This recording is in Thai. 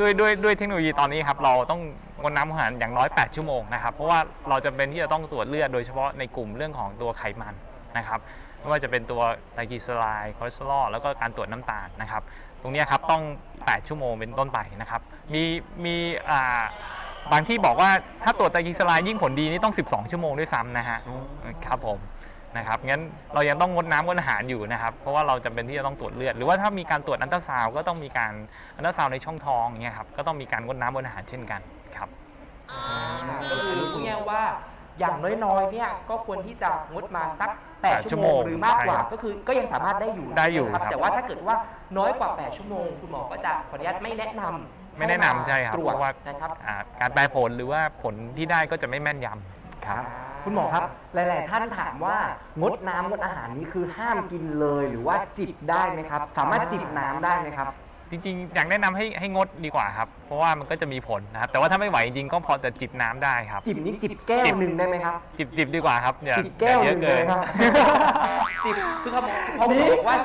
ด้วยด้วยด้วยเทคโนโลยีตอนนี้ครับเราต้องงดน้ำอาหารอย่างน้อย 8 ชั่วโมงนะครับ เพราะว่าเราจะเป็นที่จะต้องตรวจเลือดโดยเฉพาะในกลุ่มเรื่องของตัวไขมันนะครับไม่ว่าจะเป็นตัวไตรกลีเซอไรด์คอเลสเตอรอลแล้วก็การตรวจน้ำตาลนะครับ ตรงนี้ครับต้อง 8 ชั่วโมงเป็นต้นไปนะครับ มีมีอ่าบางที่บอกว่าถ้าตรวจไตรกลีเซอไรด์ยิ่งผลดีนี่ต้อง 12 ชั่วโมงด้วยซ้ำนะฮะครับผม นะครับงั้นเรายังต้องงดน้ำงดอาหารอยู่นะครับ เพราะว่าเราจำเป็นที่จะต้องตรวจเลือด หรือว่าถ้ามีการตรวจอันตราซาวด์ก็ต้องมีการอันตราซาวด์ในช่องท้องอย่างเงี้ยครับก็ต้องมีการงดน้ำงดอาหารเช่นกันครับ ก็คือพูดง่ายๆว่าอย่างน้อยๆเนี่ยก็ควรที่จะงดมาสักแปด8ชั่ชั่ววโมโมงงหรือมากกว่า ใช่ครับก็คือก็ยังสามารถได้อยู่ได้อยู่นะครับครับ แต่ว่าถ้าเกิดว่าน้อยกว่า 8 ชั่วโมง คุณหมอก็จะขออนุญาตไม่แนะนำไม่แนะนำใช่ครับตรเพวจราะว่านะครับ อ่าการแปลผลหรือว่าผลที่ได้ก็จะไม่แม่นยำ ครับ คุณหมอครับ หลาย ๆ ท่านถามว่างดน้ำงดอาหารนี้คือห้ามกินเลยหรือว่าจิบได้ไหมครับ สามารถจิบน้ำได้ไหมครับ จริงๆ อยากแนะนำให้ให้งดดีกว่าครับ เพราะว่ามันก็จะมีผลนะครับ แต่ว่าถ้าไม่ไหวจริงก็พอจะจิบน้ำได้ครับ จิบนี้จิบแก้วหนึ่งได้ไหมครับ จิบจิบดีกว่าครับจิบแก้วหนึ่งเยลอะยเกิครับ จิบคือเขาบอกเขาบอกว่า